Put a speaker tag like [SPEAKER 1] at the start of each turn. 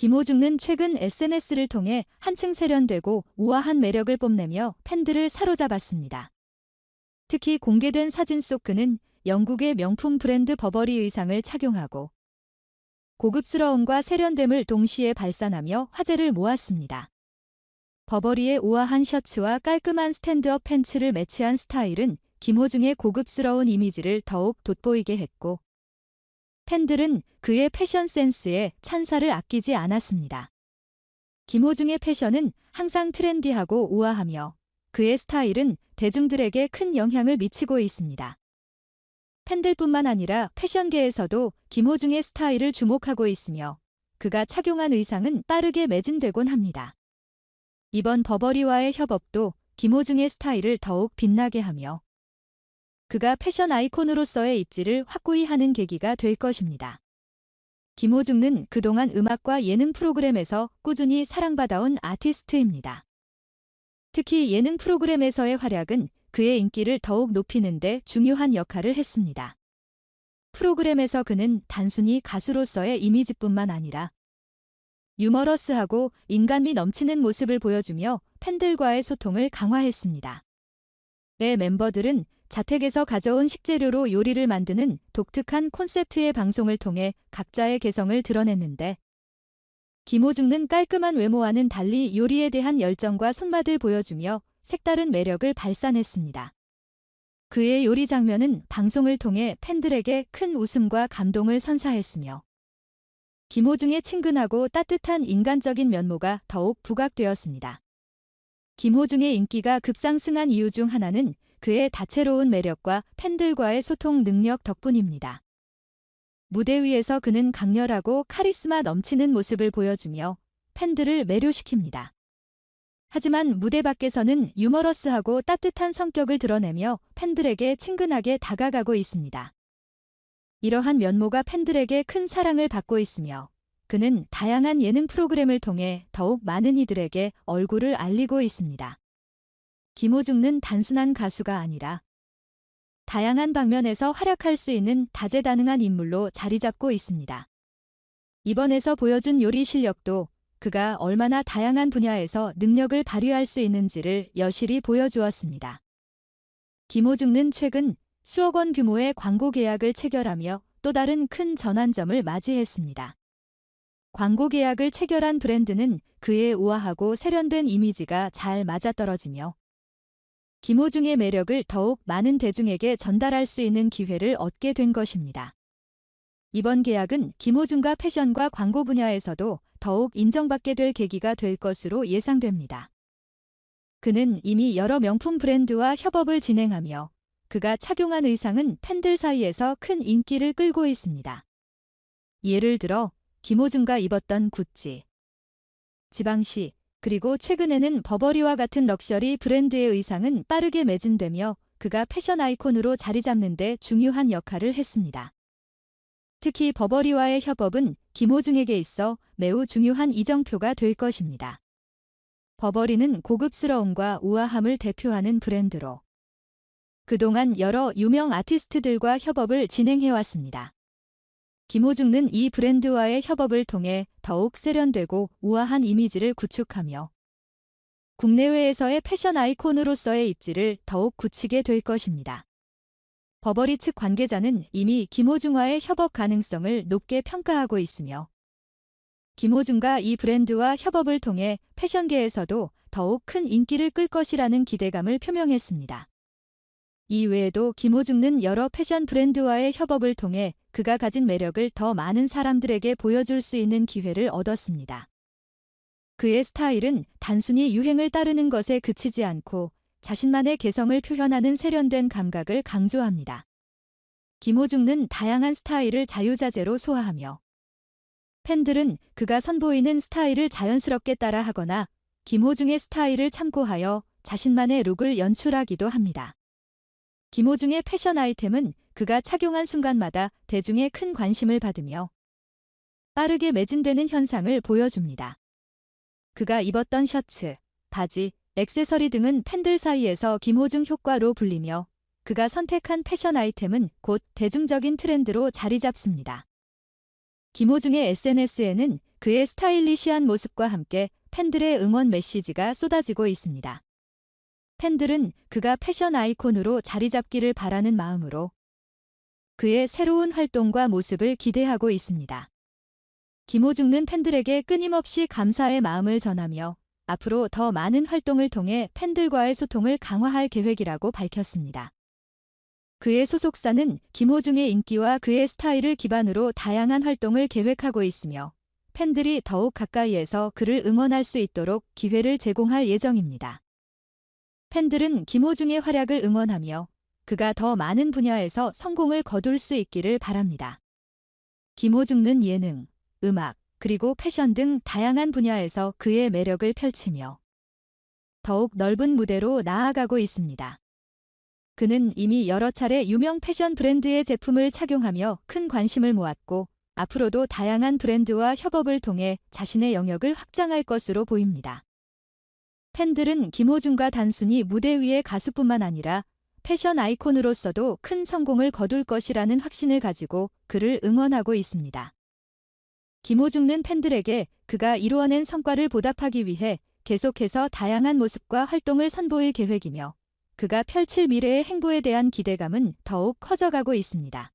[SPEAKER 1] 김호중은 최근 SNS를 통해 한층 세련되고 우아한 매력을 뽐내며 팬들을 사로잡았습니다. 특히 공개된 사진 속 그는 영국의 명품 브랜드 버버리 의상을 착용하고 고급스러움과 세련됨을 동시에 발산하며 화제를 모았습니다. 버버리의 우아한 셔츠와 깔끔한 스탠드업 팬츠를 매치한 스타일은 김호중의 고급스러운 이미지를 더욱 돋보이게 했고 팬들은 그의 패션 센스에 찬사를 아끼지 않았습니다. 김호중의 패션은 항상 트렌디하고 우아하며 그의 스타일은 대중들에게 큰 영향을 미치고 있습니다. 팬들뿐만 아니라 패션계에서도 김호중의 스타일을 주목하고 있으며 그가 착용한 의상은 빠르게 매진되곤 합니다. 이번 버버리와의 협업도 김호중의 스타일을 더욱 빛나게 하며 그가 패션 아이콘으로서의 입지를 확고히 하는 계기가 될 것입니다. 김호중은 그동안 음악과 예능 프로그램에서 꾸준히 사랑받아온 아티스트입니다. 특히 예능 프로그램에서의 활약은 그의 인기를 더욱 높이는 데 중요한 역할을 했습니다. 프로그램에서 그는 단순히 가수로서의 이미지뿐만 아니라 유머러스하고 인간미 넘치는 모습을 보여주며 팬들과의 소통을 강화했습니다. 의 멤버들은 자택에서 가져온 식재료로 요리를 만드는 독특한 콘셉트의 방송을 통해 각자의 개성을 드러냈는데 김호중은 깔끔한 외모와는 달리 요리에 대한 열정과 손맛을 보여주며 색다른 매력을 발산했습니다. 그의 요리 장면은 방송을 통해 팬들에게 큰 웃음과 감동을 선사했으며 김호중의 친근하고 따뜻한 인간적인 면모가 더욱 부각되었습니다. 김호중의 인기가 급상승한 이유 중 하나는 그의 다채로운 매력과 팬들과의 소통 능력 덕분입니다. 무대 위에서 그는 강렬하고 카리스마 넘치는 모습을 보여주며 팬들을 매료시킵니다. 하지만 무대 밖에서는 유머러스하고 따뜻한 성격을 드러내며 팬들에게 친근하게 다가가고 있습니다. 이러한 면모가 팬들에게 큰 사랑을 받고 있으며 그는 다양한 예능 프로그램을 통해 더욱 많은 이들에게 얼굴을 알리고 있습니다. 김호중은 단순한 가수가 아니라 다양한 방면에서 활약할 수 있는 다재다능한 인물로 자리 잡고 있습니다. 이번에서 보여준 요리 실력도 그가 얼마나 다양한 분야에서 능력을 발휘할 수 있는지를 여실히 보여주었습니다. 김호중은 최근 수억 원 규모의 광고 계약을 체결하며 또 다른 큰 전환점을 맞이했습니다. 광고 계약을 체결한 브랜드는 그의 우아하고 세련된 이미지가 잘 맞아떨어지며 김호중의 매력을 더욱 많은 대중에게 전달할 수 있는 기회를 얻게 된 것입니다. 이번 계약은 김호중과 패션과 광고 분야에서도 더욱 인정받게 될 계기가 될 것으로 예상됩니다. 그는 이미 여러 명품 브랜드와 협업을 진행하며 그가 착용한 의상은 팬들 사이에서 큰 인기를 끌고 있습니다. 예를 들어 김호중가 입었던 구찌, 지방시, 그리고 최근에는 버버리와 같은 럭셔리 브랜드의 의상은 빠르게 매진되며 그가 패션 아이콘으로 자리 잡는 데 중요한 역할을 했습니다. 특히 버버리와의 협업은 김호중에게 있어 매우 중요한 이정표가 될 것입니다. 버버리는 고급스러움과 우아함을 대표하는 브랜드로 그동안 여러 유명 아티스트들과 협업을 진행해왔습니다. 김호중은 이 브랜드와의 협업을 통해 더욱 세련되고 우아한 이미지를 구축하며 국내외에서의 패션 아이콘으로서의 입지를 더욱 굳히게 될 것입니다. 버버리 측 관계자는 이미 김호중과의 협업 가능성을 높게 평가하고 있으며 김호중과 이 브랜드와 협업을 통해 패션계에서도 더욱 큰 인기를 끌 것이라는 기대감을 표명했습니다. 이 외에도 김호중은 여러 패션 브랜드와의 협업을 통해 그가 가진 매력을 더 많은 사람들에게 보여줄 수 있는 기회를 얻었습니다. 그의 스타일은 단순히 유행을 따르는 것에 그치지 않고 자신만의 개성을 표현하는 세련된 감각을 강조합니다. 김호중은 다양한 스타일을 자유자재로 소화하며 팬들은 그가 선보이는 스타일을 자연스럽게 따라하거나 김호중의 스타일을 참고하여 자신만의 룩을 연출하기도 합니다. 김호중의 패션 아이템은 그가 착용한 순간마다 대중의 큰 관심을 받으며 빠르게 매진되는 현상을 보여줍니다. 그가 입었던 셔츠, 바지, 액세서리 등은 팬들 사이에서 김호중 효과로 불리며 그가 선택한 패션 아이템은 곧 대중적인 트렌드로 자리 잡습니다. 김호중의 SNS에는 그의 스타일리시한 모습과 함께 팬들의 응원 메시지가 쏟아지고 있습니다. 팬들은 그가 패션 아이콘으로 자리 잡기를 바라는 마음으로 그의 새로운 활동과 모습을 기대하고 있습니다. 김호중는 팬들에게 끊임없이 감사의 마음을 전하며 앞으로 더 많은 활동을 통해 팬들과의 소통을 강화할 계획이라고 밝혔습니다. 그의 소속사는 김호중의 인기와 그의 스타일을 기반으로 다양한 활동을 계획하고 있으며 팬들이 더욱 가까이에서 그를 응원할 수 있도록 기회를 제공할 예정입니다. 팬들은 김호중의 활약을 응원하며 그가 더 많은 분야에서 성공을 거둘 수 있기를 바랍니다. 김호중은 예능, 음악, 그리고 패션 등 다양한 분야에서 그의 매력을 펼치며 더욱 넓은 무대로 나아가고 있습니다. 그는 이미 여러 차례 유명 패션 브랜드의 제품을 착용하며 큰 관심을 모았고 앞으로도 다양한 브랜드와 협업을 통해 자신의 영역을 확장할 것으로 보입니다. 팬들은 김호중과 단순히 무대 위의 가수뿐만 아니라 패션 아이콘으로서도 큰 성공을 거둘 것이라는 확신을 가지고 그를 응원하고 있습니다. 김호중는 팬들에게 그가 이루어낸 성과를 보답하기 위해 계속해서 다양한 모습과 활동을 선보일 계획이며 그가 펼칠 미래의 행보에 대한 기대감은 더욱 커져가고 있습니다.